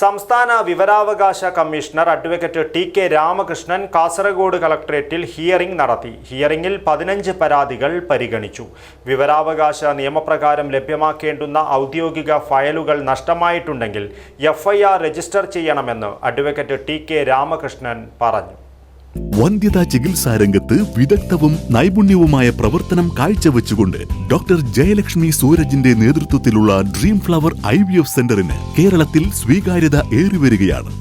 സംസ്ഥാന വിവരാവകാശ commissioner advocate T K Ramakrishnan Kasaragod കളക്ടറേറ്റിൽ ഹിയറിംഗ് നടത്തി. ഹിയറിംഗിൽ പതിനഞ്ച് പരാതികൾ പരിഗണിച്ചു. വിവരാവകാശ നിയമപ്രകാരം ലഭ്യമാക്കേണ്ടുന്ന ഔദ്യോഗിക ഫയലുകൾ നഷ്ടമായിട്ടുണ്ടെങ്കിൽ എഫ്ഐആർ രജിസ്റ്റർ ചെയ്യണമെന്ന് അഡ്വക്കേറ്റ് ടി കെ രാമകൃഷ്ണൻ പറഞ്ഞു. വന്ധ്യതാ ചികിത്സാ രംഗത്ത് വിദഗ്ധവും നൈപുണ്യവുമായ പ്രവർത്തനം കാഴ്ചവെച്ചുകൊണ്ട് ഡോക്ടർ ജയലക്ഷ്മി സൂരജിന്റെ നേതൃത്വത്തിലുള്ള dream flower I V F സെന്ററിന് കേരളത്തിൽ സ്വീകാര്യത ഏറിവരികയാണ്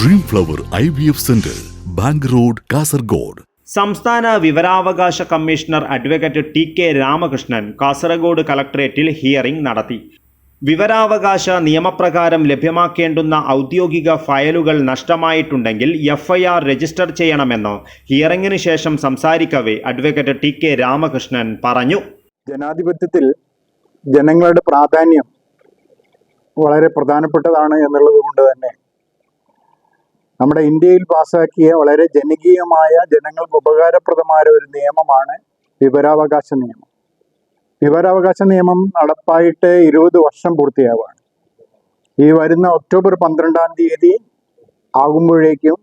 dream flower I V F centre bank road Kasaragod. സംസ്ഥാന വിവരാവകാശ commissioner advocate T K Ramakrishnan Kasaragod കളക്ടറേറ്റിൽ ഹിയറിംഗ് നടത്തി. വിവരാവകാശ നിയമപ്രകാരം ലഭ്യമാക്കേണ്ടുന്ന ഔദ്യോഗിക ഫയലുകൾ നഷ്ടമായിട്ടുണ്ടെങ്കിൽ എഫ്ഐആർ രജിസ്റ്റർ ചെയ്യണമെന്ന് ഹിയറിംഗിന് ശേഷം സംസാരിക്കവേ അഡ്വക്കേറ്റ് ടി കെ രാമകൃഷ്ണൻ പറഞ്ഞു. ജനാധിപത്യത്തിൽ ജനങ്ങളുടെ പ്രാധാന്യം വളരെ പ്രധാനപ്പെട്ടതാണ് എന്നുള്ളത് കൊണ്ട് തന്നെ നമ്മുടെ ഇന്ത്യയിൽ പാസാക്കിയ വളരെ ജനകീയമായ ജനങ്ങൾക്ക് ഉപകാരപ്രദമായ ഒരു നിയമമാണ് വിവരാവകാശ നിയമം. വിവരാവകാശ നിയമം നടപ്പായിട്ട് ഇരുപത് വർഷം പൂർത്തിയാവുകയാണ്. ഈ വരുന്ന ഒക്ടോബർ പന്ത്രണ്ടാം തീയതി ആകുമ്പോഴേക്കും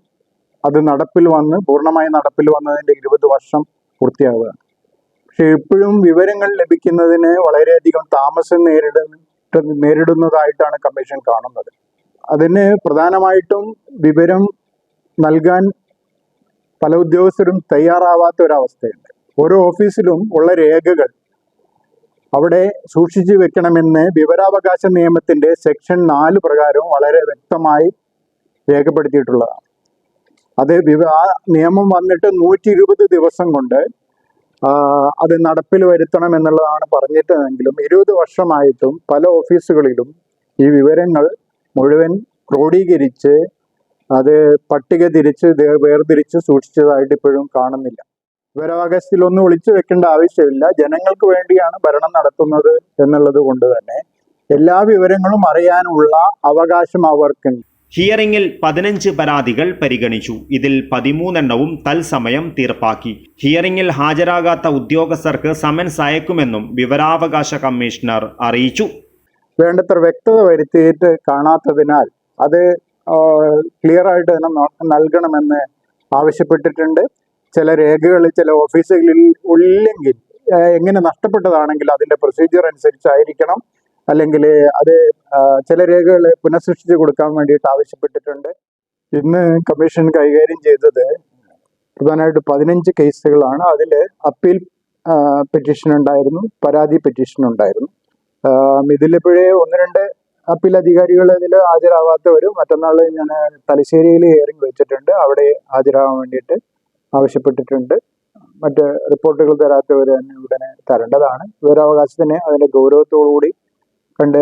അത് നടപ്പിൽ വന്ന് പൂർണമായി നടപ്പിൽ വന്നതിന്റെ ഇരുപത് വർഷം പൂർത്തിയാവുകയാണ്. പക്ഷെ ഇപ്പോഴും വിവരങ്ങൾ ലഭിക്കുന്നതിന് വളരെയധികം താമസം നേരിടുന്ന നേരിടുന്നതായിട്ടാണ് കമ്മീഷൻ കാണുന്നത്. അതിന് പ്രധാനമായിട്ടും വിവരം നൽകാൻ പല ഉദ്യോഗസ്ഥരും തയ്യാറാവാത്ത ഒരവസ്ഥയുണ്ട് ഓരോ ഓഫീസിലും ഉള്ള രേഖകൾ അവിടെ സൂക്ഷിച്ചു വെക്കണമെന്ന് വിവരാവകാശ നിയമത്തിന്റെ സെക്ഷൻ നാല് പ്രകാരം വളരെ വ്യക്തമായി രേഖപ്പെടുത്തിയിട്ടുള്ളതാണ് അത് വിവ ആ നിയമം വന്നിട്ട് നൂറ്റി ഇരുപത് ദിവസം കൊണ്ട് അത് നടപ്പിൽ വരുത്തണം എന്നുള്ളതാണ് പറഞ്ഞിട്ടെങ്കിലും ഇരുപത് വർഷമായിട്ടും പല ഓഫീസുകളിലും ഈ വിവരങ്ങൾ മുഴുവൻ ക്രോഡീകരിച്ച് അത് പട്ടിക തിരിച്ച് വേർതിരിച്ച് സൂക്ഷിച്ചതായിട്ട് ഇപ്പോഴും കാണുന്നില്ല. വിവരാവകാശത്തിൽ ഒന്നും ഒളിച്ചു വെക്കേണ്ട ആവശ്യമില്ല. ജനങ്ങൾക്ക് വേണ്ടിയാണ് ഭരണം നടത്തുന്നത് എന്നുള്ളത് കൊണ്ട് തന്നെ എല്ലാ വിവരങ്ങളും അറിയാനുള്ള അവകാശം അവർക്കുണ്ട് ഹിയറിംഗിൽ പതിനഞ്ച് പരാതികൾ പരിഗണിച്ചു. ഇതിൽ പതിമൂന്നെണ്ണവും തൽസമയം തീർപ്പാക്കി. ഹിയറിംഗിൽ ഹാജരാകാത്ത ഉദ്യോഗസ്ഥർക്ക് സമൻസ് അയക്കുമെന്നും വിവരാവകാശ കമ്മീഷണർ അറിയിച്ചു. വേണ്ടത്ര വ്യക്തത വരുത്തിയിട്ട് കാണാത്തതിനാൽ അത് ക്ലിയർ ആയിട്ട് തന്നെ നൽകണമെന്ന് ആവശ്യപ്പെട്ടിട്ടുണ്ട്. ചില രേഖകൾ ചില ഓഫീസുകളിൽ ഉള്ളെങ്കിൽ എങ്ങനെ നഷ്ടപ്പെട്ടതാണെങ്കിൽ അതിന്റെ പ്രൊസീജിയർ അനുസരിച്ചായിരിക്കണം. അല്ലെങ്കിൽ അത് ചില രേഖകൾ പുനഃസൃഷ്ടിച്ച് കൊടുക്കാൻ വേണ്ടിയിട്ട് ആവശ്യപ്പെട്ടിട്ടുണ്ട്. ഇന്ന് കമ്മീഷൻ കൈകാര്യം ചെയ്തത് പ്രധാനമായിട്ട് പതിനഞ്ച് കേസുകളാണ്. അതിൽ അപ്പീൽ പെറ്റീഷൻ ഉണ്ടായിരുന്നു പരാതി പെറ്റീഷൻ ഉണ്ടായിരുന്നു. ഇതിലിപ്പോഴേ ഒന്ന് രണ്ട് അപ്പീൽ അധികാരികൾ ഇതിൽ ഹാജരാവാത്തവരും മറ്റന്നാൾ ഞാൻ തലശ്ശേരിയിൽ ഹിയറിംഗ് വെച്ചിട്ടുണ്ട്. അവിടെ ഹാജരാകാൻ വേണ്ടിയിട്ട് ആവശ്യപ്പെട്ടിട്ടുണ്ട്. മറ്റ് റിപ്പോർട്ടുകൾ തരാത്തവർ തന്നെ ഉടനെ തരേണ്ടതാണ്. വിവരാവകാശത്തിന് അതിന്റെ ഗൗരവത്തോടുകൂടി കണ്ട്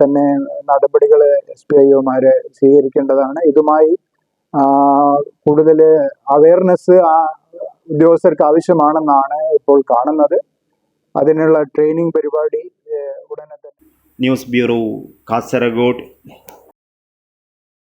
തന്നെ നടപടികൾ എസ് പി ഐ സ്വീകരിക്കേണ്ടതാണ്. ഇതുമായി കൂടുതൽ അവയർനെസ് ഉദ്യോഗസ്ഥർക്ക് ആവശ്യമാണെന്നാണ് ഇപ്പോൾ കാണുന്നത്. അതിനുള്ള ട്രെയിനിങ് പരിപാടി ഉടനെ തന്നെ ന്യൂസ് ബ്യൂറോ കാസർഗോഡ്.